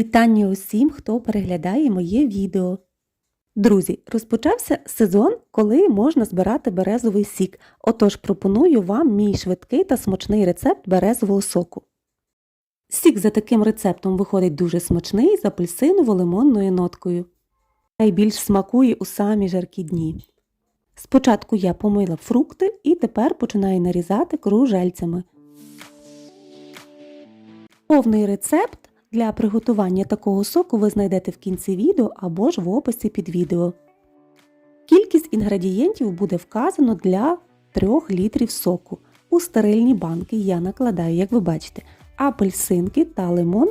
Вітання усім, хто переглядає моє відео. Друзі, розпочався сезон, коли можна збирати березовий сік. Отож пропоную вам мій швидкий та смачний рецепт березового соку. Сік за таким рецептом виходить дуже смачний з апельсиново-лимонною ноткою. Найбільш смакує у самі жаркі дні. Спочатку я помила фрукти і тепер починаю нарізати кружельцями. Повний рецепт для приготування такого соку ви знайдете в кінці відео або ж в описі під відео. Кількість інгредієнтів буде вказано для 3 літрів соку. У стерильні банки я накладаю, як ви бачите, апельсинки та лимон.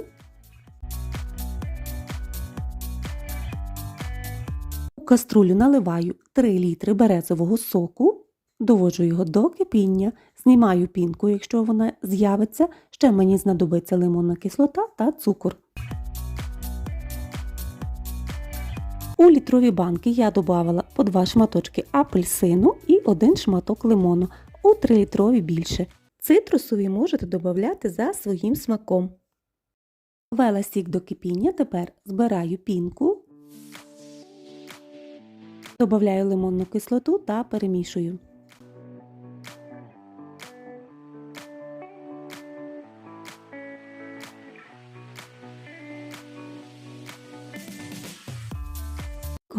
У каструлю наливаю 3 літри березового соку, доводжу його до кипіння, знімаю пінку, якщо вона з'явиться, ще мені знадобиться лимонна кислота та цукор. У літрові банки я додавала по 2 шматочки апельсину і 1 шматок лимону, у 3 літрові більше. Цитрусові можете додати за своїм смаком. Вела сік до кипіння, тепер збираю пінку, додаю лимонну кислоту та перемішую.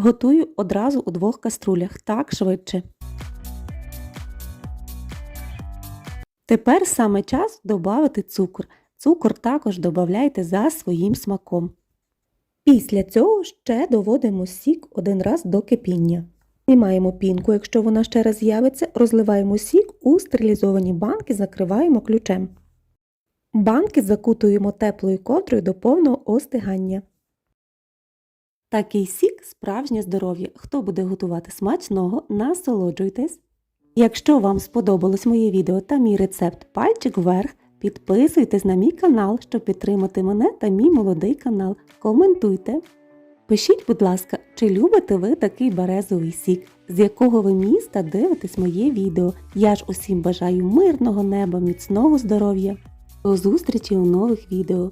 Готую одразу у двох каструлях, так швидше. Тепер саме час додати цукор. Цукор також додавайте за своїм смаком. Після цього ще доводимо сік один раз до кипіння. Знімаємо пінку, якщо вона ще раз з'явиться, розливаємо сік у стерилізовані банки, закриваємо ключем. Банки закутуємо теплою ковдрою до повного остигання. Такий сік справжнє здоров'я. Хто буде готувати смачного, насолоджуйтесь. Якщо вам сподобалось моє відео та мій рецепт пальчик вверх, підписуйтесь на мій канал, щоб підтримати мене та мій молодий канал. Коментуйте. Пишіть, будь ласка, чи любите ви такий березовий сік, з якого ви міста дивитесь моє відео. Я ж усім бажаю мирного неба, міцного здоров'я. До зустрічі у нових відео.